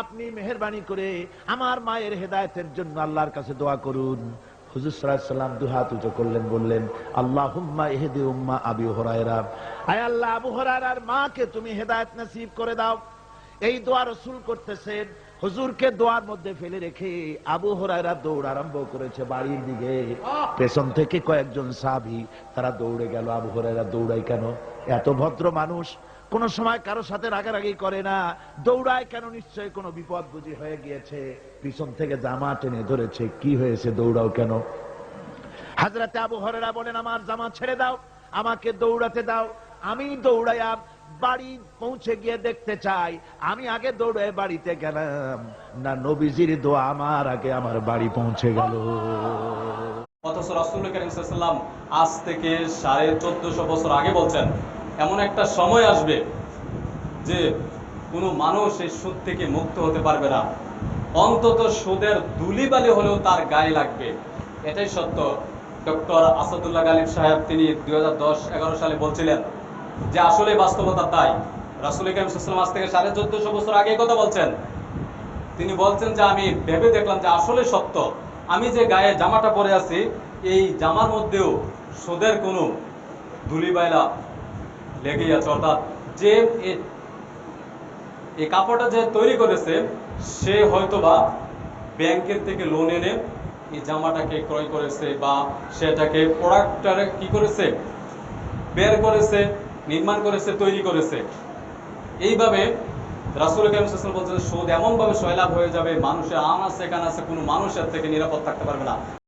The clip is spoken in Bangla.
আপনি মেহরবানি করে আমার মায়ের হেদায়েতের জন্য আল্লাহর কাছে দোয়া করুন। হুজুর সাল্লাল্লাহু সাল্লাম দুহাত উঁচু করলেন বললেন আল্লাহ এহেদে উম্মা আবি হরায়রা। আয় আল্লাহ আবু হরায়রার মাকে তুমি হেদায়েত নসিব করে দাও। এই দোয়া রসুল করতেছেন। হুজুরকে দোয়ার মধ্যে ফেলে রেখে আবু হরায়রা দৌড় আরম্ভ করেছে বাড়ির দিকে। পেছন থেকে কয়েকজন সাহাবি তারা দৌড়ে গেল। আবু হরায়রা দৌড়াই কেন? এত ভদ্র মানুষ। কোন সময় কারও সাথে রাগারাগি করে না। দৌড়ায় কেন নিশ্চয়ই কোনো বিপদ বুঝি হয়ে গিয়েছে? পিছন থেকে জামা টেনে ধরেছে। কি হয়েছে? দৌড়াও কেন? হাজরাতে আবু হরেরা বলেন, আমার জামা ছেড়ে দাও, আমাকে দৌড়াতে দাও। আমি দৌড়াইয়া বাড়ি পৌঁছে গিয়ে দেখতে চাই। আমি আগে দৌড়ে বাড়িতে গেলাম। না, নবীজির দোয়া আমার আগে আমার বাড়ি পৌঁছে গেল। অথচ রাসুল করিম আজ থেকে সাড়ে চোদ্দশো বছর আগে বলছেন এমন একটা সময় আসবে যে কোনো মানুষ এই সুদ থেকে মুক্ত হতে পারবে না। অন্তত সুদের দুলিবালি হলেও তার গায়ে লাগবে। এটাই সত্য। ডক্টর আসাদুল্লাহ গালিব সাহেব তিনি দুই হাজার দশ এগারো সালে বলছিলেন যে আসলে বাস্তবতা তাই। রাসুল সাল্লাম আজ থেকে সাড়ে চোদ্দশো বছর আগে কথা বলছেন। তিনি বলছেন যে আমি ভেবে দেখলাম যে আসলে সত্য। আমি যে গায়ে জামাটা পরে আছি, এই জামার মধ্যেও সুদের কোনো ধুলিবাইলা লেগেই আছে। অর্থাৎ যে এই কাপড়টা যে তৈরি করেছে, সে হয়তোবা ব্যাংকের থেকে লোন এনে এই জামাটাকে ক্রয় করেছে বা সেটাকে কি করেছে, বের করেছে, নির্মাণ করেছে, তৈরি করেছে। এইভাবে রাসুল কেমন বলছেন, সুদ এমন ভাবে সয়লাভ হয়ে যাবে, মানুষের আনাচে কানাচে কোনো মানুষের থেকে নিরাপদ থাকতে পারবে না।